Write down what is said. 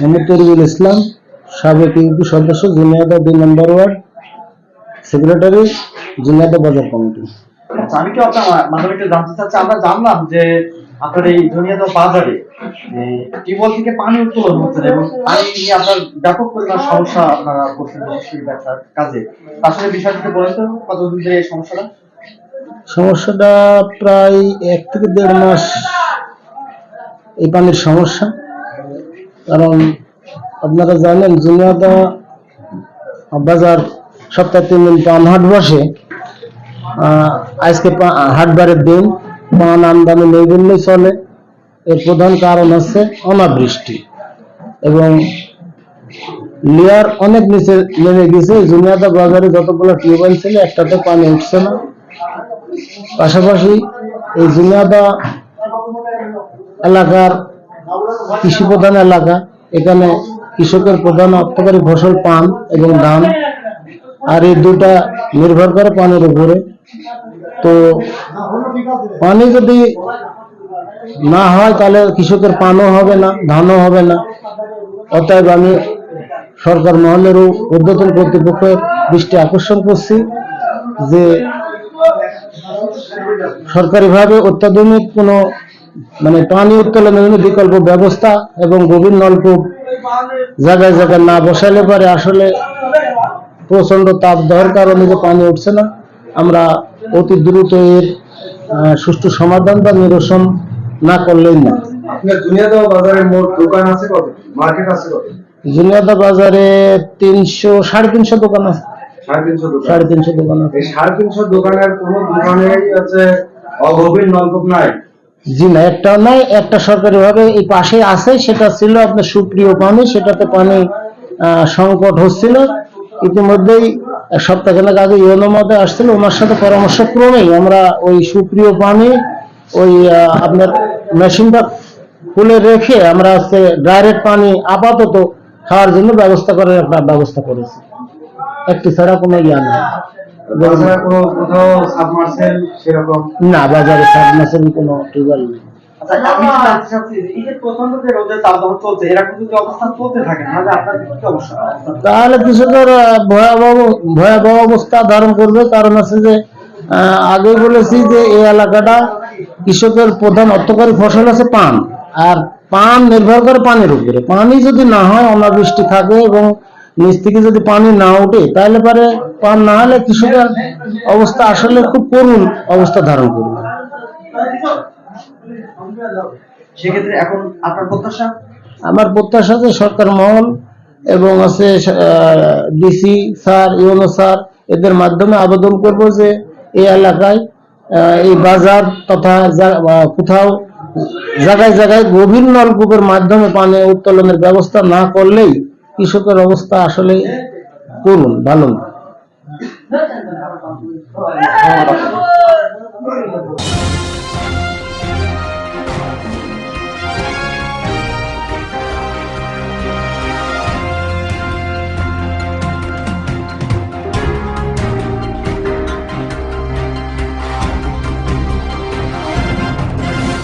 মোহাম্মদ তরিকুল ইসলাম সাবেক ইউপি সদস্য জুনিয়াদা দুই নম্বর ওয়ার্ড সেক্রেটারি জুনিয়াদা বাজার কমিটি। আচ্ছা, আমি কি আপনার মাধ্যমে একটু জানতে চাচ্ছি? আমরা জানলাম যে আপনার এই দুনিয়াতে বাজারে টিউবওয়েল থেকে পানি উত্তোলন হচ্ছে এবং পানি নিয়ে আপনার ব্যাপক পরিমাণ সমস্যা আপনারা করছেন সেই ব্যবসার কাজে। আসলে বিষয়টিকে বলেন তো কতদিন ধরে এই সমস্যাটা? সমস্যাটা প্রায় এক থেকে দেড় মাস এই পানির সমস্যা। কারণ আপনারা জানেন জুনিয়াদা বাজার সপ্তাহে তিন দিন পান, হাট বসে। আজকে হাটবারের দিন পান, আমদানি নেই বললেই চলে। এর প্রধান কারণ হচ্ছে অনাবৃষ্টি। এবং লেয়ার অনেক নিচে নেমে গেছে। জুনিয়াদা বাজারে যতগুলো টিউবওয়েল ছিল একটাতে পানি উঠছে না। পাশাপাশি এই জুনিয়াদা এলাকার কৃষি প্রধান এলাকা, এখানে কৃষকের প্রধান অর্থকারী ফসল পান এবং ধান। আর এই দুটা নির্ভর করে পানির উপরে। তো পানি যদি না হয়, তাহলে কৃষকের পানও হবে না, ধানও হবে না। অতএব আমি সরকার মহলেরও ঊর্ধ্বতন কর্তৃপক্ষের দৃষ্টি আকর্ষণ করছি যে সরকারিভাবে অত্যাধুনিক কোনো মানে পানি উত্তোলনের জন্য বিকল্প ব্যবস্থা এবং গভীর নলকূপ জায়গায় জায়গায় না বসাইলে পারে আসলে প্রচণ্ড তাপ দেওয়ার কারণে যে পানি উঠছে না। আমরা অতি দ্রুত এর সুষ্ঠু সমাধান বা নিরসন না করলেই না। দোকান জুনিয়াদা বাজারে তিনশো সাড়ে তিনশো দোকান আছে। সাড়ে তিনশো দোকান। সাড়ে তিনশো দোকান আছে। সাড়ে তিনশো দোকানের কোন দোকানেই আছে অগভীর নলকূপ নাই। জি না, একটা নয়, একটা সরকারি ভাবে এই পাশে আছে, সেটা ছিল আপনার সুপ্রিয় পানি, সেটাতে পানি সংকট হচ্ছিল। ইতিমধ্যেই আগে আসছিল, ওনার সাথে পরামর্শ ক্রমেই আমরা ওই সুপ্রিয় পানি, ওই আপনার মেশিনটা খুলে রেখে আমরা হচ্ছে ডাইরেক্ট পানি আপাতত খাওয়ার জন্য ব্যবস্থা করার একটা ব্যবস্থা করেছি। একটি ছাড়া কোনো ইয়া নেই। না বাজারে সাবমার্সেল কোনো টিউবওয়েল নেই। আচ্ছা তাহলে কৃষকের ভয়াবহ ভয়াবহ অবস্থা ধারণ করবে। কারণ আছে যে আহ, আগে বলেছি যে এই এলাকাটা কৃষকের প্রধান অর্থকারী ফসল আছে পান। আর পান নির্ভর করে পানির উপরে। পানি যদি না হয় অনাবৃষ্টি থাকে এবং নিচ থেকে যদি পানি না ওঠে তাহলে পরে পান না হলে কৃষকের অবস্থা আসলে খুব করুণ অবস্থা ধারণ করবে। সেক্ষেত্রে এখন আপনার প্রত্যাশা? আমার প্রত্যাশা যে সরকার মহল এবং আছে ডিসি স্যার ইউনো স্যার এদের মাধ্যমে আবেদন করব যে এই এলাকায় এই বাজার তথা কোথাও জায়গায় জায়গায় গভীর নলকূপের মাধ্যমে পানি উত্তোলনের ব্যবস্থা না করলেই কৃষকের অবস্থা আসলে করুন ভালো